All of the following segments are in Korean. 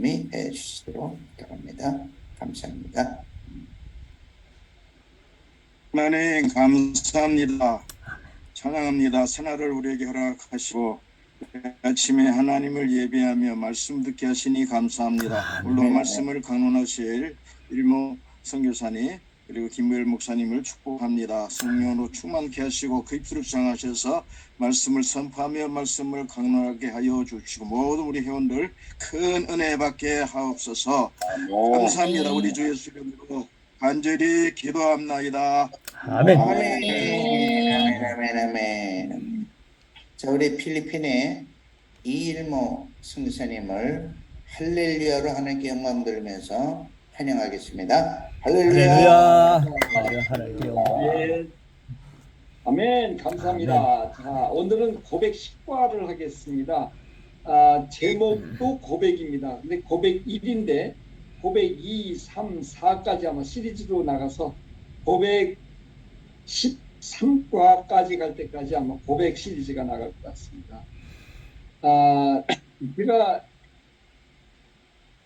목사님이 해주시도록 부탁합니다. 감사합니다. 하나님 감사합니다. 찬양합니다. 새날을 우리에게 허락하시고 아침에 하나님을 예배하며 말씀 듣게 하시니 감사합니다. 물론 말씀을 강론하실 일모 선교사님 그리고 김무열 목사님을 축복합니다. 성령으로 충만케 하시고 그 입술을 장하셔서 말씀을 선포하며 말씀을 강론하게 하여 주시고 모든 우리 회원들 큰 은혜 받게 하옵소서. 감사합니다. 우리 주 예수 이름으로 간절히 기도합나이다. 아멘. 아멘, 아멘, 아멘. 자, 우리 필리핀의 이일모 선교사님을 할렐루야로 하나님께 영광 돌리면서 환영하겠습니다. 할렐루야. 할렐루야. 영광. 예. 아멘. 감사합니다. 자, 오늘은 고백 10과를 하겠습니다. 아, 제목도 고백입니다. 근데 고백 1인데 고백 2, 3, 4까지 아마 시리즈로 나가서 고백 13과까지 갈 때까지 아마 고백 시리즈가 나갈 것 같습니다. 아, 우리가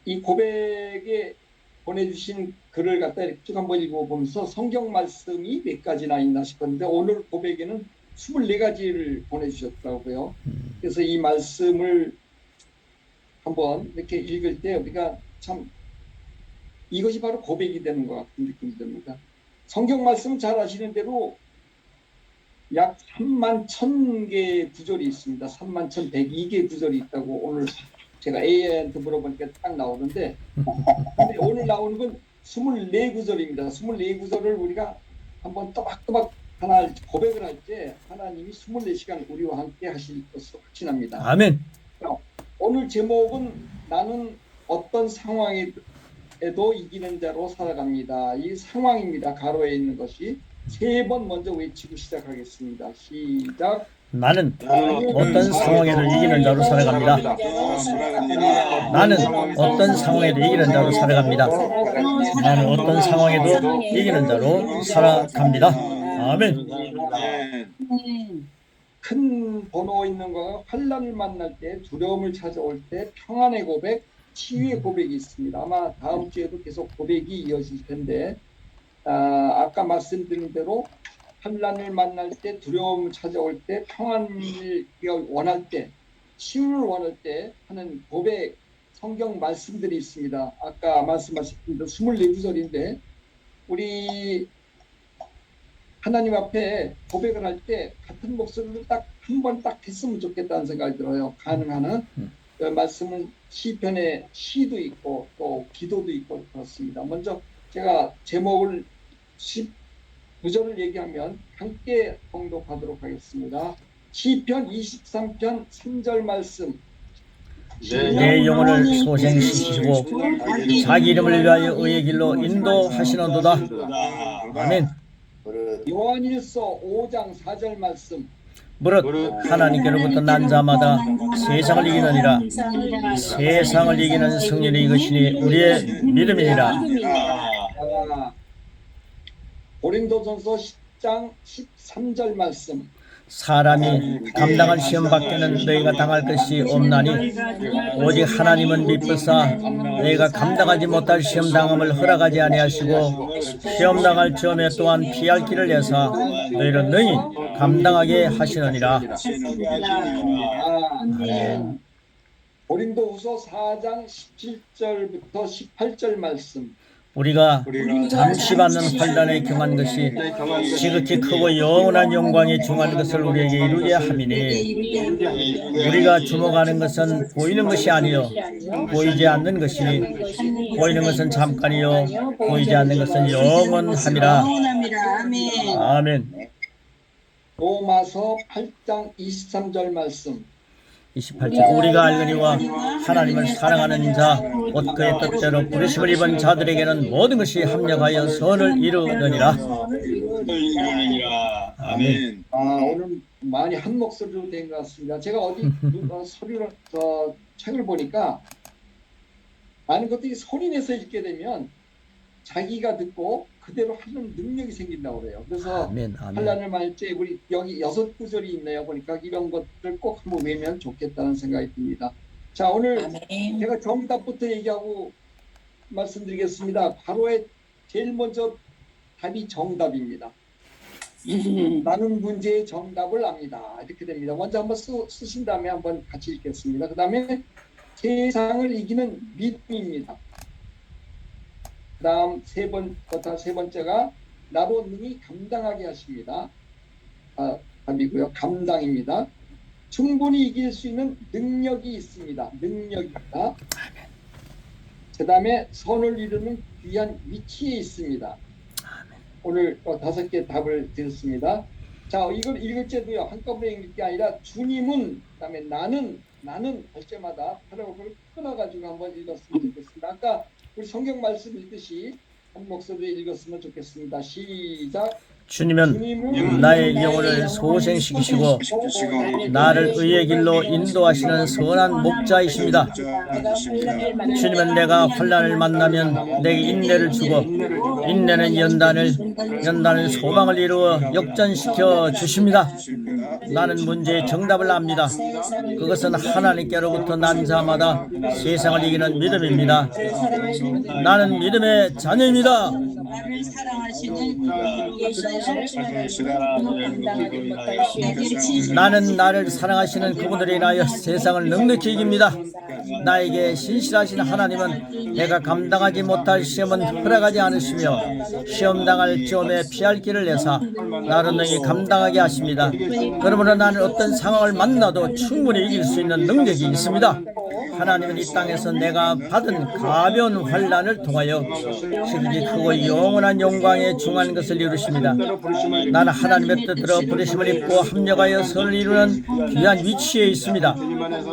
이 고백에 보내주신 글을 갖다 이렇게 쭉 한번 읽어보면서 성경 말씀이 몇 가지나 있나 싶었는데 오늘 고백에는 24가지를 보내주셨더라고요. 음, 그래서 이 말씀을 한번 이렇게 읽을 때 우리가 참 이것이 바로 고백이 되는 것 같은 느낌이 듭니다. 성경 말씀은 잘 아시는 대로 약 3만 1000개 구절이 있습니다. 3만 1102개 구절이 있다고 오늘 제가 AI한테 물어보니까 딱 나오는데 근데 오늘 나오는 건 24구절입니다. 24구절을 우리가 한번 또박또박 하나 고백을 할 때 하나님이 24시간 우리와 함께 하실 것을 확신합니다. 아멘. 오늘 제목은 나는 어떤 상황에도 이기는 자로 살아갑니다. 이 상황입니다. 가로에 있는 것이 세 번 먼저 외치고 시작하겠습니다. 시작. 나는 어떤 상황에도 이기는 자로 살아갑니다. 나는 어떤 상황에도 이기는 자로 살아갑니다. 나는 어떤 상황에도 이기는 자로 살아갑니다. 아멘. 큰 번호 있는 거가 환란을 만날 때 두려움을 찾아올 때 평안의 고백, 치유의 고백이 있습니다. 아마 다음 주에도 계속 고백이 이어질 텐데 아, 아까 말씀드린 대로 환란을 만날 때 두려움을 찾아올 때 평안을 원할 때 치유를 원할 때 하는 고백 성경 말씀들이 있습니다. 아까 말씀하신 대로 24구절인데 우리 하나님 앞에 고백을 할 때 같은 목소리로 딱한 번 딱 했으면 좋겠다는 생각이 들어요. 가능한 음. 그 말씀은 시편에 시도 있고 또 기도도 있고 그렇습니다. 먼저 제가 제목을 19절을 얘기하면 함께 봉독하도록 하겠습니다. 시편 23편 3절 말씀 내 영혼을 소생시키시고 자기 이름을 위하여 의의 길로 인도하시는도다. 아멘. 요한일서 5장 4절 말씀 무릇 하나님께로부터 난 자마다 세상을 이기느니라. 세상을 이기는 승리는 이것이니 우리의 믿음이니라. 아, 고린도전서 10장 13절 말씀 사람이 감당할 시험 밖에는 너희가 당할 것이 없나니 오직 하나님은 미쁘사 너희가 감당하지 못할 시험 당함을 허락하지 아니하시고 시험 당할 점에 또한 피할 길을 내사 너희를 능히 감당하게 하시느니라. 아, 아멘. 고린도후서 4장 17절부터 18절 말씀 우리가 잠시 받는 환란에 경한 것이 지극히 크고 영원한 영광에 중한 것을 우리에게 이루게 함이니 우리가 주목하는 것은 보이는 것이 아니요 보이지 않는 것이 보이는 것은 잠깐이요 보이지 않는 것은 영원함이라. 아멘. 로마서 8장 23절 말씀 28절 우리가 알거니와 하나님을 사랑하는 자 곧 그의 뜻대로 부르심을 입은 자들에게는 모든 것이 합력하여 선을 이루느니라 아멘. 아, 오늘 많이 한 목소리로 된 것 같습니다. 제가 어디 어, 서류를 저 책을 보니까 많은 것들이 소리 내서 읽게 되면 자기가 듣고 그대로 하는 능력이 생긴다고 그래요. 그래서 아멘 아멘 환란을 때 우리 여기 여섯 구절이 있네요. 보니까 이런 것들 꼭 한번 외면 좋겠다는 생각이 듭니다. 자 오늘 아멘. 제가 정답부터 얘기하고 말씀드리겠습니다. 바로의 제일 먼저 답이 정답입니다. 나는 문제의 정답을 압니다. 이렇게 됩니다. 먼저 한번 쓰, 쓰신 다음에 한번 같이 읽겠습니다. 그 다음에 세상을 이기는 믿음입니다. 그 다음 세 번, 그다음 세 번째가 능히 감당하게 하십니다. 아, 답이고요. 감당입니다. 충분히 이길 수 있는 능력이 있습니다. 능력입니다. 그 다음에 선을 이루는 귀한 위치에 있습니다. 오늘 어, 다섯 개 답을 드렸습니다. 자, 이걸 읽을 때도요 한꺼번에 읽을 게 아니라 주님은 그 다음에 나는 나는 할 때마다 paragraph 끊어가지고 한번 읽었으면 좋겠습니다. 아까 우리 성경 말씀 읽듯이 한 목소리에 읽었으면 좋겠습니다. 시작. 주님은 나의 영혼을 소생시키시고 나를 의의 길로 인도하시는 선한 목자이십니다. 주님은 내가 환란을 만나면 내게 인내를 주고 인내는 연단을 연단은 소망을 이루어 역전시켜 주십니다. 나는 문제의 정답을 압니다. 그것은 하나님께로부터 난 자마다 세상을 이기는 믿음입니다. 나는 믿음의 자녀입니다. 나를 사랑하시는 나는 나를 사랑하시는 그분들로 인하여 세상을 넉넉히 이깁니다. 나에게 신실하신 하나님은 내가 감당하지 못할 시험은 허락하지 않으시며 시험 당할 점에 피할 길을 내사 나를 능히 감당하게 하십니다. 그러므로 나는 어떤 상황을 만나도 충분히 이길 수 있는 능력이 있습니다. 하나님은 이 땅에서 내가 받은 가벼운 환란을 통하여 지극히 크고 영원한 영광에 중한 것을 이루십니다. 나는 하나님의 뜻대로 부르심을 입고 합력하여 선을 이루는 귀한 위치에 있습니다.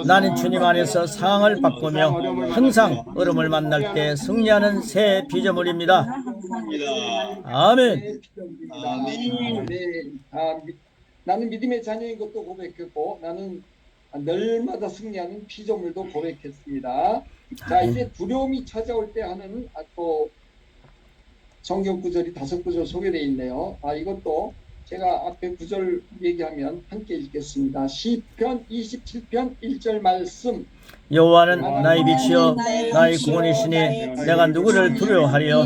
나는 주님 안에서 상황을 바꾸며 항상 얼음을 만날 때 승리하는 새 피조물입니다. 아멘. 네, 아, 미- 나는 믿음의 자녀인 것도 고백했고 나는 날마다 승리하는 피조물도 고백했습니다. 자 이제 두려움이 찾아올 때 하는 아, 또 성경 구절이 다섯 구절 소개되어 있네요. 아 이것도 제가 앞에 구절 얘기하면 함께 읽겠습니다. 시편 27편 1절 말씀. 여호와는 나의 빛이요 나의 구원이시니 내가 누구를 두려워하리요?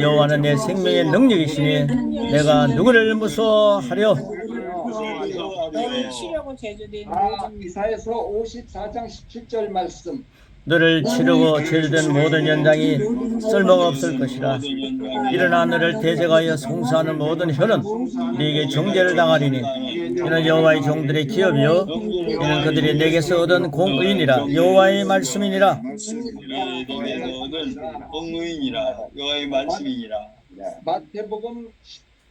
여호와는 내 생명의 능력이시니 내가 누구를 무서워하려 너 를 치려고 제주된 아 모든 이사에서 54장 17절 말씀. 너를 치르고 제주된 모든 연장이 쓸모가 없을 것이라. 일어나 너를 대적하여 송수하는 모든 혀는 네게 정죄를 당하리니 이는 여호와의 종들의 기업이요. 이는 그들이 내게서 얻은 공의니라. 여호와의 말씀이니라. 공의이라. 여호와의 말씀이니라. 마태복음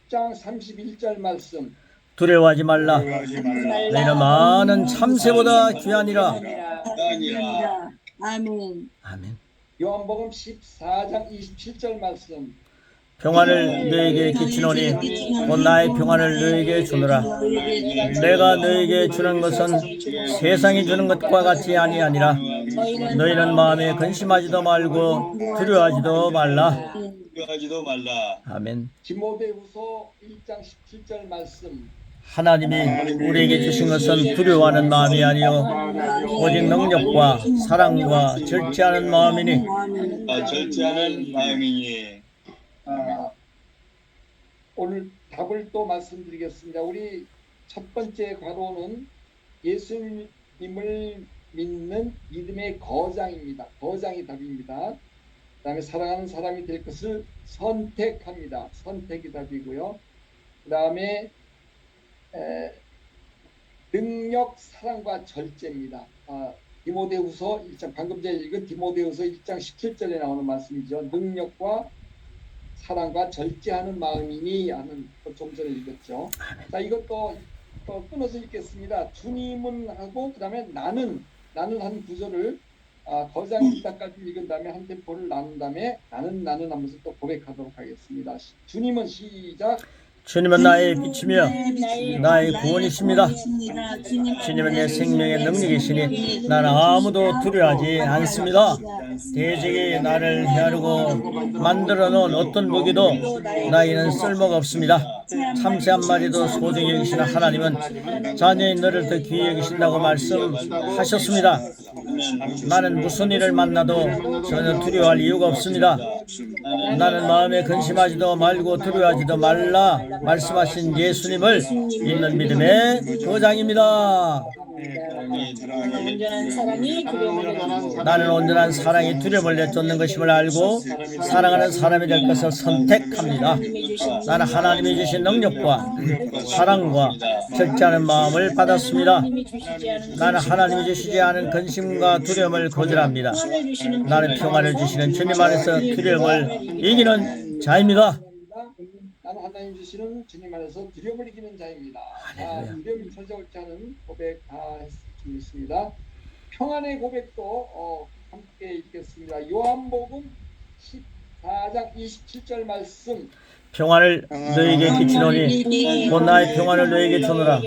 10장 31절 말씀 두려워하지 말라. 너희는 많은 참새보다 귀하니라. 아니라. 아멘. 아멘. 요한복음 14장 27절 말씀. 평안을 너에게 끼치노니 곧 나의 평안을 너에게 주노라. 내가 너에게 주는 것은 세상이 주는 것과 같이 아니하니라. 너희는 마음에 근심하지도 말고 두려워하지도 말라. 하지도 말라. 아멘. 디모데후서 1장 17절 말씀 하나님이 우리에게 주신 것은 두려워하는 마음이 아니요 오직 능력과 사랑과 절제하는 마음이니 아, 절제하는 마음이니 아, 오늘 답을 또 말씀드리겠습니다. 우리 첫 번째 과로는 예수님을 믿는 믿음의 거장입니다. 거장이 답입니다. 그 다음에 사랑하는 사람이 될 것을 선택합니다. 선택이 답이고요. 그 다음에 에, 능력, 사랑과 절제입니다. 아, 디모데후서 1장 방금 전에 읽은 디모데후서 1장 17절에 나오는 말씀이죠. 능력과 사랑과 절제하는 마음이니 하는 또좀 전에 읽었죠. 자 이것도 또 끊어서 읽겠습니다. 주님은 하고 그 다음에 나는 나는 한 구절을 아, 거장 이다까지 읽은 다음에 한 템포를 나눈 다음에 나는 나는 하면서 또 고백하도록 하겠습니다. 시- 주님은 시작 주님은 나의 빛이며 나의 구원이십니다. 주님은 내 생명의 능력이시니 나는 아무도 두려워하지 않습니다. 대적이 나를 헤아르고 만들어 놓은 어떤 무기도 나에게는 쓸모가 없습니다. 참새 한 마리도 소중히 여기시는 하나님은 자녀인 너를 더 귀히 여기신다고 말씀하셨습니다. 나는 무슨 일을 만나도 전혀 두려워할 이유가 없습니다. 나는 마음에 근심하지도 말고 두려워하지도 말라 말씀하신 예수님을 믿는 믿음의 도장입니다. 온전한 사랑이 두려움을 내쫓는 나는 온전한 사랑이 두려움을 내쫓는 것임을 알고 사랑하는 사람이 될 것을 선택합니다. 나는 하나님이 주신 능력과 사랑과 절제하는 마음을 받았습니다. 나는 하나님이 주시지 않은 근심과 두려움을 거절합니다. 나는 평안을 주시는 주님 안에서 두려움을 이기는 자입니다. 나는 하나님 주시는 주님 안에서 두려움을 이기는 자입니다. 자, 두려움이 찾아올 자는 고백 다 했습니다. 평안의 고백도 어, 함께 읽겠습니다. 요한복음 14장 27절 말씀 평안을 너에게 끼치노니 곧 나의 평안을 너에게 주노라.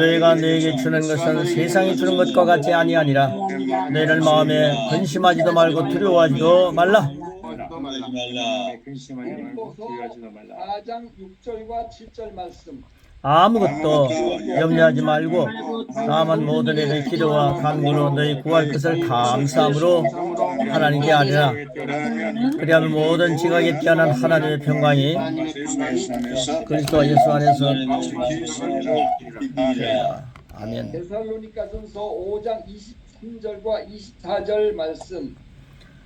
너희가 너에게 주는 것은 세상이 주는 것과 같지 아니하니라. 너희는 마음에 근심하지도 말고 두려워하지도 말라. 하지 말라. 고린도서 4장 6절과 7절 말씀 아무것도 염려하지 말고 다만 모든 일을 기도와 간구로 너희 구할 것을 감사함으로 하나님께 아뢰라. 그리하면 모든 지각에 뛰어난 하나님의 평강이 그리스도 예수 안에서 아멘. 데살로니가전서 5장 23절과 24절 말씀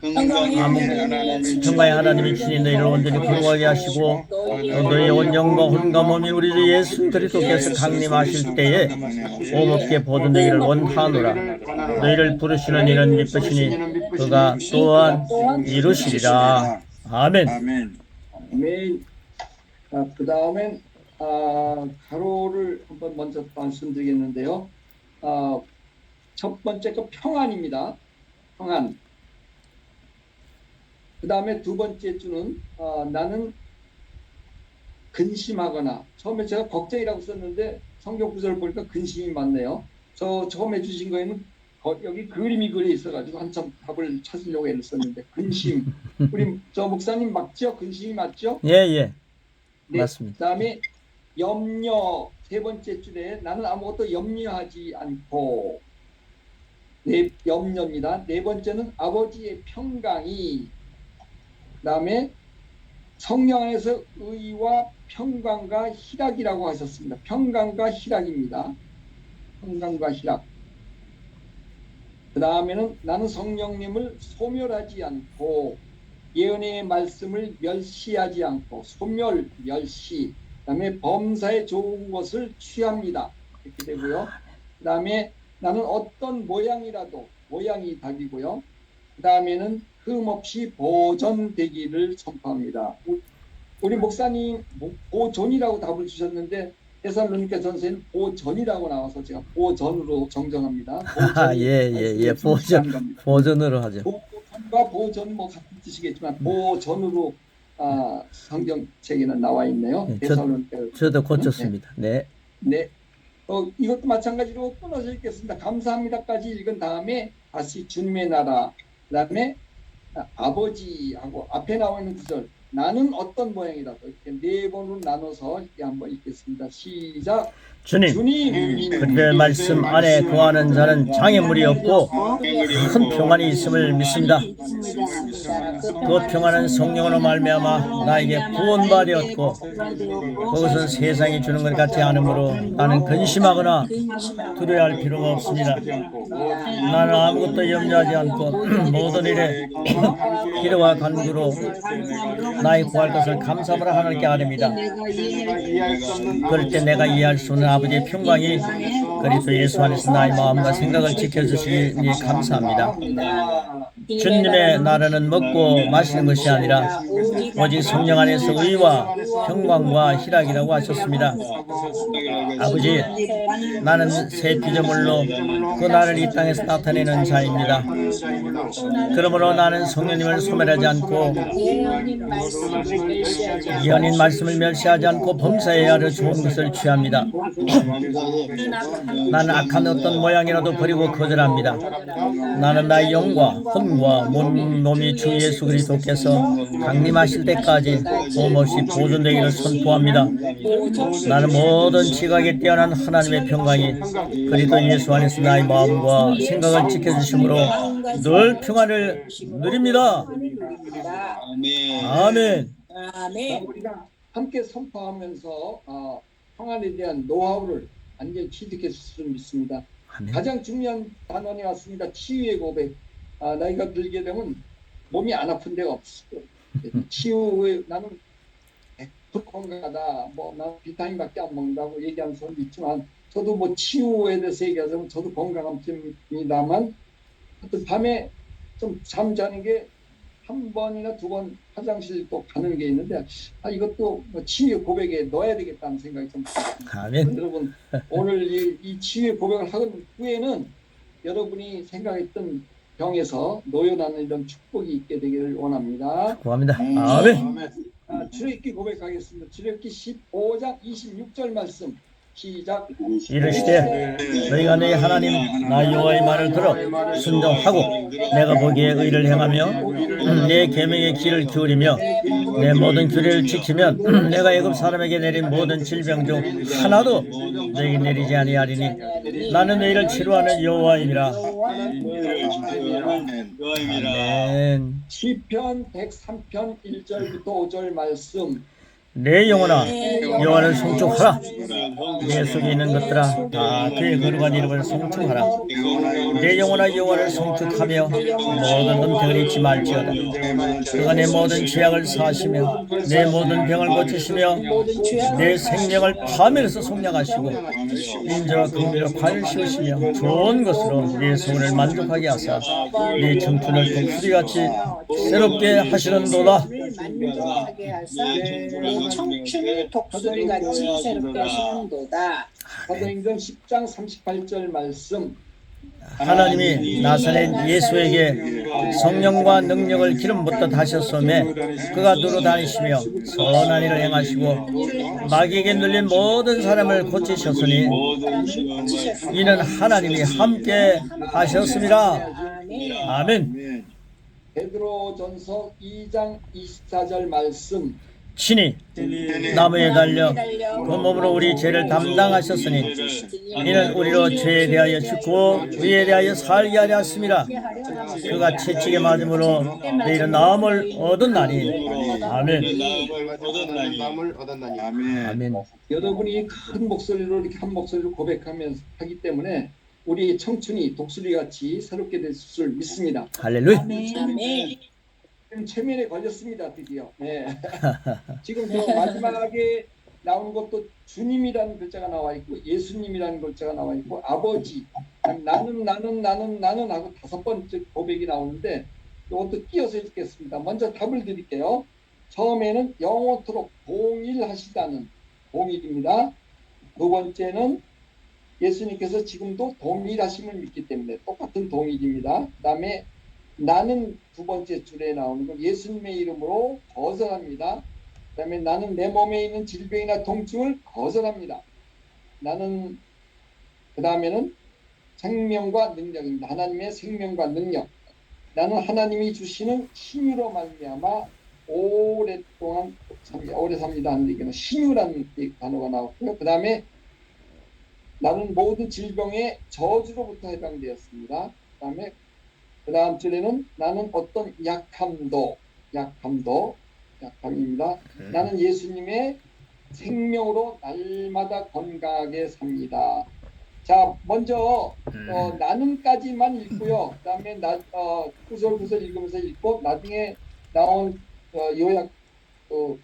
평강의 하나님이 친히 너희를 온전히 구원하게 하시고 너희의 온 영과 혼과 몸이 우리 주 예수 그리스도께서 강림하실 때에 오목게 보존되기를 원하노라 너희를 부르시는 이는 미쁘시니 그가 또한 이루시리라 아멘 아멘. 자, 그 다음엔 아, 가로를 한번 먼저 말씀드리겠는데요. 아, 첫 번째 거 평안입니다. 평안. 그 다음에 두 번째 주는 아, 나는 근심하거나 처음에 제가 걱정이라고 썼는데 성경 구절을 보니까 근심이 맞네요. 저 처음에 주신 거에는 거- 여기 그림이 그려 있어가지고 한참 답을 찾으려고 했었는데 근심. 우리 저 목사님 맞죠? 근심이 맞죠? 예 예 네. 맞습니다 그다음에 염려 세 번째 줄에 나는 아무것도 염려하지 않고 네 염려입니다. 네 번째는 아버지의 평강이 그 다음에 성령 안에서 의와 평강과 희락이라고 하셨습니다. 평강과 희락입니다. 평강과 희락. 그 다음에는 나는 성령님을 소멸하지 않고 예언의 말씀을 멸시하지 않고 소멸, 멸시, 그 다음에 범사에 좋은 것을 취합니다. 이렇게 되고요. 그 다음에 나는 어떤 모양이라도 모양이 답이고요. 그 다음에는 흠없이 보존되기를 선포합니다. 우- 우리 목사님 모- 보존이라고 답을 주셨는데 테살로니가 전서에는 보전이라고 나와서 제가 보전으로 정정합니다. 예예예 보전 보전 겁니다. 보전으로 하죠 보전과 보전 뭐 같은 뜻이겠지만 보전으로 아, 성경책에는 나와 있네요. 네, 저- 데살로니가 저도 고쳤습니다 네 네. 어, 이것도 마찬가지로 끊어져 있겠습니다. 감사합니다까지 읽은 다음에 다시 주님의 나라, 그 다음에 아버지하고 앞에 나와 있는 구절 나는 어떤 모양이라도 이렇게 네 번으로 나눠서 이렇게 한번 읽겠습니다. 시작. 주님. 그들의 말씀 안에 거하는 자는 장애물이 없고 큰 평안이 있음을 믿습니다. 그 평안은 성령으로 말미암아 나에게 구원받았고 그것은 세상이 주는 것 같지 않으므로 나는 근심하거나 두려워할 필요가 없습니다. 나는 아무것도 염려하지 않고 모든 일에 기도와 간구로 나의 구할 것을 감사하라 하나님께 아뢰니다. 그럴 때 내가 이해할 수 없는 아버지의 평강이 그리스도 예수 안에서 나의 마음과 생각을 지켜주시니 감사합니다. 주님의 나라는 먹고 마시는 것이 아니라 오직 성령 안에서 의와 평강과 희락이라고 하셨습니다. 아버지, 나는 새 피조물로 그 나를 이 땅에서 나타내는 자입니다. 그러므로 나는 성령님을 소멸하지 않고 예언인 말씀을 멸시하지 않고 범사해야 할 좋은 것을 취합니다. 나는 악한 어떤 모양이라도 버리고 거절합니다. 나는 나의 영과 혼과 몸 놈이 주 예수 그리스도께서 강림하실 때까지 몸없이 보존되기를 선포합니다. 나는 모든 지각에 뛰어난 하나님의 평강이 그리스도 예수 안에서 나의 마음과 생각을 지켜주심으로 늘 평안을 누립니다. 아멘. 아멘. 우리가 함께 선포하면서 어, 평안에 대한 노하우를 완전히 취득했을 수 믿습니다. 아멘. 가장 중요한 단원이 왔습니다. 치유의 고백. 아, 나이가 들게 되면 몸이 안 아픈 데가 없어. 치유의 나는 100% 건강하다. 뭐 나는 비타민밖에 안 먹는다고 얘기하는 사람도 있지만 저도 뭐 치유에 대해서 얘기하자면 저도 건강한 편입니다만 하여튼 밤에 좀 잠자는 게 한 번이나 두 번 화장실 또 가는 게 있는데 아 이것도 뭐 치유 고백에 넣어야 되겠다는 생각이 좀 아멘. 여러분 오늘 이, 이 치유의 고백을 하는 후에는 여러분이 생각했던 병에서 노연하는 이런 축복이 있게 되기를 원합니다. 구합니다. 아멘. 아, 출애굽기 고백하겠습니다. 출애굽기 15장 26절 말씀 시작. 이르시되 너희가 너희 하나님 나 여호와의 말을 들어 순종하고 내가 보기에 의를 행하며 음, 내 계명의 길을 기울이며 내 모든 규례를 지키면 음, 내가 애굽 사람에게 내린 모든 질병 중 하나도 너에게 내리지 아니하리니 나는 너희를 치료하는 여호와임이라. 아멘. 시편 103편 1절부터 5절 말씀 내 영혼아 여호와를 송축하라. 내 속에 있는 것들아 다 그의 거룩한 이름을 송축하라. 내 영혼아 여호와를 송축하며 모든 은택을 잊지 말지어다. 그가 내 모든 죄악을 사하시며 내 모든 병을 고치시며 내 생명을 파멸에서 속량하시고 인자와 긍휼을 과일 씌우시며 좋은 것으로 내 소원을 만족하게 하사 내 청춘을 독수리같이 새롭게 하시는도다. 만족하게 하사 내 청춘이 독수리 같이 새롭게 하시는 도다. 사도행전 10장 38절 말씀. 하나님이 나사렛 예수에게 성령과 능력을 기름 부터 다셨음에 그가 두루 다니시며 선한 일을 행하시고 마귀에게 눌린 모든 사람을 고치셨으니 이는 하나님이 함께 하셨습니다. 아멘. 베드로전서 2장 24절 말씀 친히 나무에 달려 그 몸으로 우리 죄를 담당하셨으니 이는 우리로 죄에 대하여 죽고 의에 대하여 살게 하려 하심이라 그가 채찍에 맞음으로 내일은 나음을 얻었나니 아멘 아멘. 아멘 여러분이 큰 목소리로 이렇게 한 목소리로 고백하면서 하기 때문에 우리 청춘이 독수리 같이 새롭게 될 줄 믿습니다. 할렐루야 아멘. 지금 최면에 걸렸습니다, 드디어. 네. 지금 저 마지막에 나온 것도 주님이라는 글자가 나와 있고 예수님이라는 글자가 나와 있고 아버지 나는 나는 나는 나는 하고 다섯 번째 고백이 나오는데 이것도 띄어서 읽겠습니다. 먼저 답을 드릴게요. 처음에는 영원토록 동일하시다는 동일입니다. 두 번째는 예수님께서 지금도 동일하심을 믿기 때문에 똑같은 동일입니다. 그 다음에 나는 두 번째 줄에 나오는 건 예수님의 이름으로 거절합니다. 그 다음에 나는 내 몸에 있는 질병이나 통증을 거절합니다. 나는 그 다음에는 생명과 능력입니다. 하나님의 생명과 능력. 나는 하나님이 주시는 힘으로 말미암아 오랫동안 삽니다. 오래 삽니다 하는 얘기는 힘이라는 단어가 나왔고요. 그 다음에 나는 모든 질병의 저주로부터 해방되었습니다. 그 다음에 그 다음 줄에는 나는 어떤 약함도, 약함도, 약함입니다. 나는 예수님의 생명으로 날마다 건강하게 삽니다. 자, 먼저 어, 나는까지만 읽고요. 그다음에 나 어, 구절 읽으면서 읽고 나중에 나온 어, 요약 어,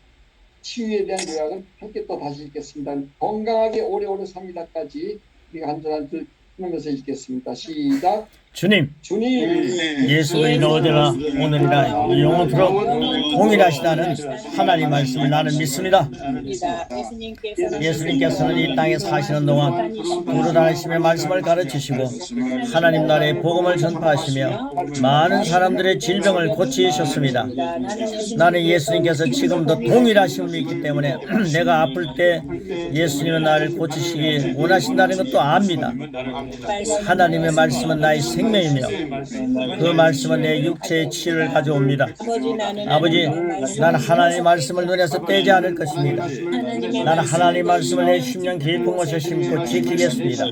치유에 대한 요약은 함께 또 다시 읽겠습니다. 건강하게 오래오래 삽니다까지 우리가 한줄한줄 읽으면서 읽겠습니다. 시작. 주님 주님 예수 그리스도 어제나 오늘이나 영원토록 동일하시다는 하나님 말씀을 나는 믿습니다. 예수님께서는 이 땅에 사시는 동안 부르다니심의 말씀을 가르치시고 하나님 나라의 복음을 전파하시며 많은 사람들의 질병을 고치셨습니다. 나는 예수님께서 지금도 동일하심을 믿기 때문에 내가 아플 때 예수님은 나를 고치시기 원하신다는 것도 압니다. 하나님의 말씀은 나의 생 명이며 그 말씀은 내 육체의 치유를 가져옵니다. 아버지 나는 하나님의 말씀을 눈에서 떼지 않을 것입니다. 나는 하나님 말씀을 내 심령 깊은 곳에 심고 지키겠습니다.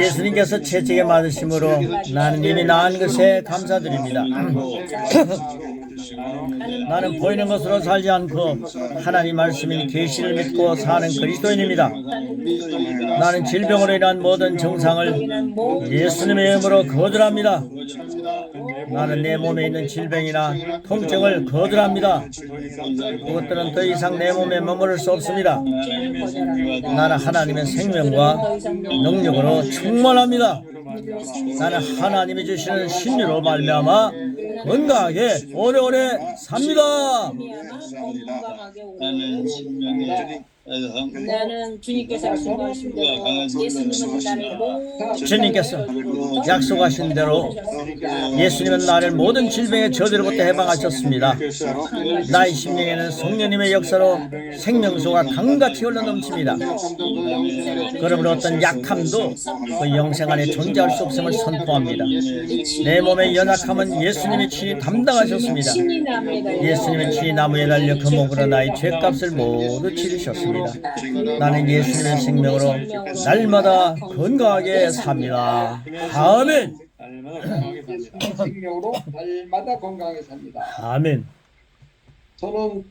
예수님께서 채찍에 맞으심으로 나는 이미 나은 것에 감사드립니다. 나는 보이는 것으로 살지 않고 하나님 말씀인 계시를 믿고 사는 그리스도인입니다. 나는 질병으로 인한 모든 증상을 예수님의 이름으로 거절합니다. 나는 내 몸에 있는 질병이나 통증을 거절합니다. 그것들은 더 이상 내 몸에 머무를 수 없습니다. 나는 하나님의 생명과 능력으로 충만합니다. 나는 하나님이 주시는 신유로 말미암아 건강하게 오래오래 삽니다. 나는 주님께서 말씀하신 대로 예수님은 나를 모든 주님께서 약속하신 대로 예수님은 나를 모든 질병의 저주로부터 해방하셨습니다. 나의 심령에는 성령님의 역사로 생명수가 강같이 흘러 넘칩니다. 그러므로 어떤 약함도 그 영생 안에 존재할 수 없음을 선포합니다. 내 몸의 연약함은 예수님의 친히 담당하셨습니다. 예수님의 친히 나무에 달려 그 목으로 나의 죄값을 모두 치르셨습니다. 나는 예수님의 생명으로 날마다 건강하게 삽니다. 아멘. 생명으로 날마다 건강하게 삽니다. 아멘. 저는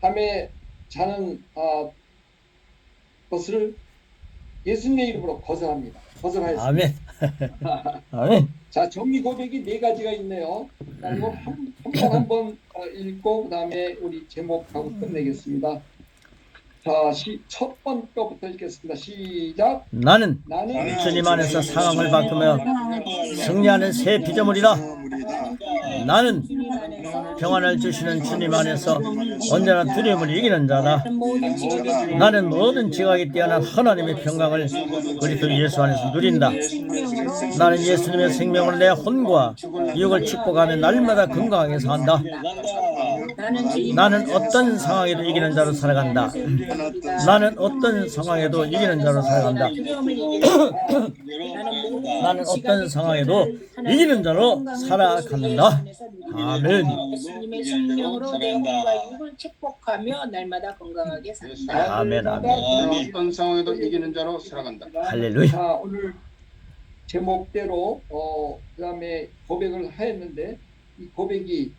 밤에 자는 아, 것을 예수님의 이름으로 거절합니다. 거절하였습니다. 아멘. 아멘. 자, 정리 고백이 네 가지가 있네요. 그리고 한번 한번 어, 읽고 그다음에 우리 제목하고 끝내겠습니다. 자, 시, 첫 번째 거부터 읽겠습니다. 시작. 나는 나는 주님 안에서 상황을 바꾸며 승리하는 새 피조물이다. 나는 평안을 주시는 주님 안에서 언제나 두려움을 이기는 자다. 나는 모든 지각이 뛰어난 하나님의 평강을 그리스도 예수 안에서 누린다. 나는 예수님의 생명으로 내 혼과 육을 축복하며 날마다 건강하게 산다. 나는 어떤 상황에도 이기는 자로 살아간다. 나는 어떤 상황에도 이기는 자로 살아간다. 나는 어떤 상황에도 이기는 자로 살아간다. 아멘. 아멘, 아멘. 어떤 상황에도 이기는 자로 살아간다. 할렐루야. 자, 오늘 제목대로 어 그다음에 고백을 하였는데 이 고백이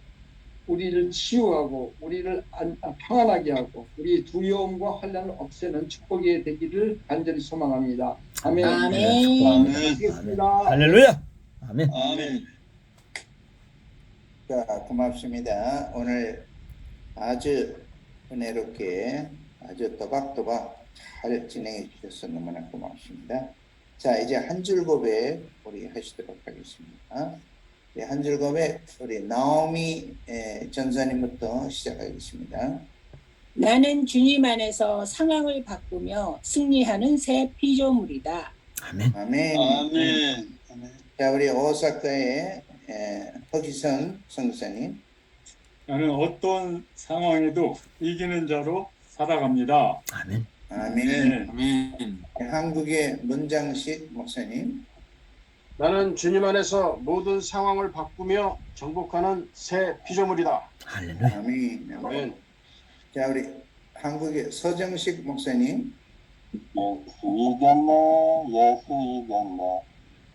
우리를 치유하고 우리를 안, 아, 평안하게 하고 우리 두려움과 환란을 없애는 축복이 되기를 간절히 소망합니다. 아멘. 아멘. 알겠습니다. 할렐루야. 아멘. 아멘. 자, 고맙습니다. 오늘 아주 은혜롭게 아주 또박또박 잘 진행해 주셔서 너무나 고맙습니다. 자, 이제 한 줄 고백 우리 하시도록 하겠습니다. 네, 한줄 고백 우리 나오미 에, 전사님부터 시작하겠습니다. 나는 주님 안에서 상황을 바꾸며 승리하는 새 피조물이다. 아멘. 아멘. 아멘. 아멘. 자, 우리 오사카의 에, 허기선 선교사님. 나는 어떤 상황에도 이기는 자로 살아갑니다. 아멘. 아멘. 네. 아멘. 한국의 문장식 목사님. 나는 주님 안에서 모든 상황을 바꾸며 정복하는 새 피조물이다. 할렐루야. 아멘. 아멘. 자, 우리 한국의 서정식 목사님. 예수 이겼네, 예수 이겼네,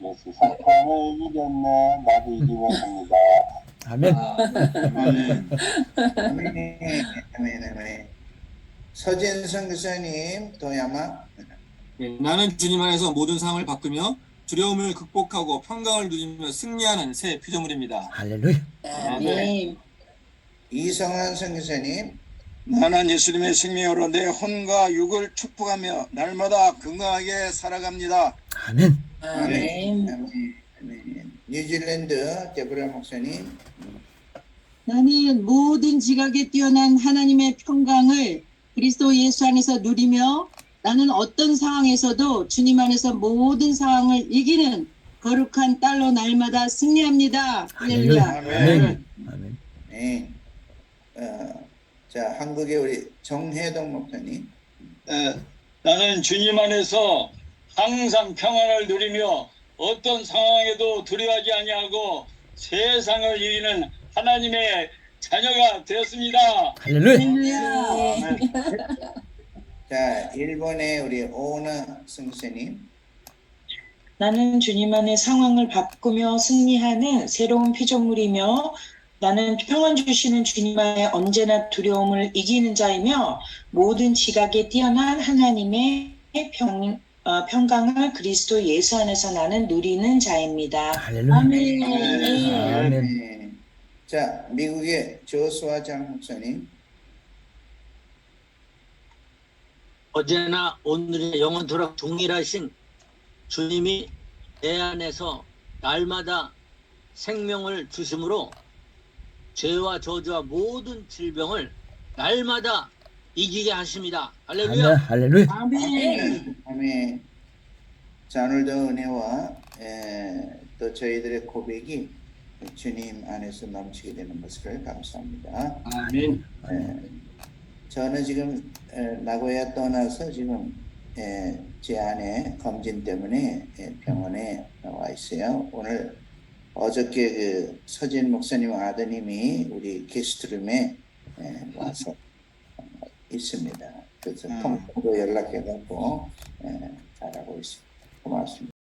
예수 사탄을 이겼네, 나도 이기고 합니다. 아멘. 아멘. 아멘. 아멘. 아멘. 서진성 교사님, 도야마. 네, 나는 주님 안에서 모든 상황을 바꾸며 두려움을 극복하고 평강을 누리며 승리하는 새 피조물입니다. 할렐루야. 아멘. 이성환 선교사님. 나는 예수님의 생명으로 내 혼과 육을 축복하며 날마다 건강하게 살아갑니다. 아멘. 아멘. 아멘. 아멘. 뉴질랜드 데브라 목사님. 나는 모든 지각에 뛰어난 하나님의 평강을 그리스도 예수 안에서 누리며 나는 어떤 상황에서도 주님 안에서 모든 상황을 이기는 거룩한 딸로 날마다 승리합니다. 할렐루야. 아멘. 아멘. 네. 어, 자, 한국의 우리 정혜동 목사님. 에, 나는 주님 안에서 항상 평안을 누리며 어떤 상황에도 두려워하지 아니하고 세상을 이기는 하나님의 자녀가 되었습니다. 할렐루야. 할렐루야. 자, 일본의 우리 오나 선생님. 나는 주님 안에 상황을 바꾸며 승리하는 새로운 피조물이며 나는 평안 주시는 주님 안에 언제나 두려움을 이기는 자이며 모든 지각에 뛰어난 하나님의 평, 어, 평강을 그리스도 예수 안에서 나는 누리는 자입니다. 할렐루야. 아멘. 아멘. 네. 자, 미국의 조수아 장 목사님. 어제나 오늘의 영원토록 동일하신 주님이 내 안에서 날마다 생명을 주심으로 죄와 저주와 모든 질병을 날마다 이기게 하십니다. 할렐루야. 할렐루야. 아멘. 아멘. 자, 오늘도 은혜와 에, 또 저희들의 고백이 주님 안에서 넘치게 되는 것을 감사합니다. 아멘. 에, 저는 지금 에, 나고야 떠나서 지금 제 아내 검진 때문에 병원에 와 있어요. 오늘 어저께 그 서진 목사님 아드님이 우리 게스트룸에 와서 있습니다. 그래서 음. 통으로 연락해갖고 잘하고 있습니다. 고맙습니다.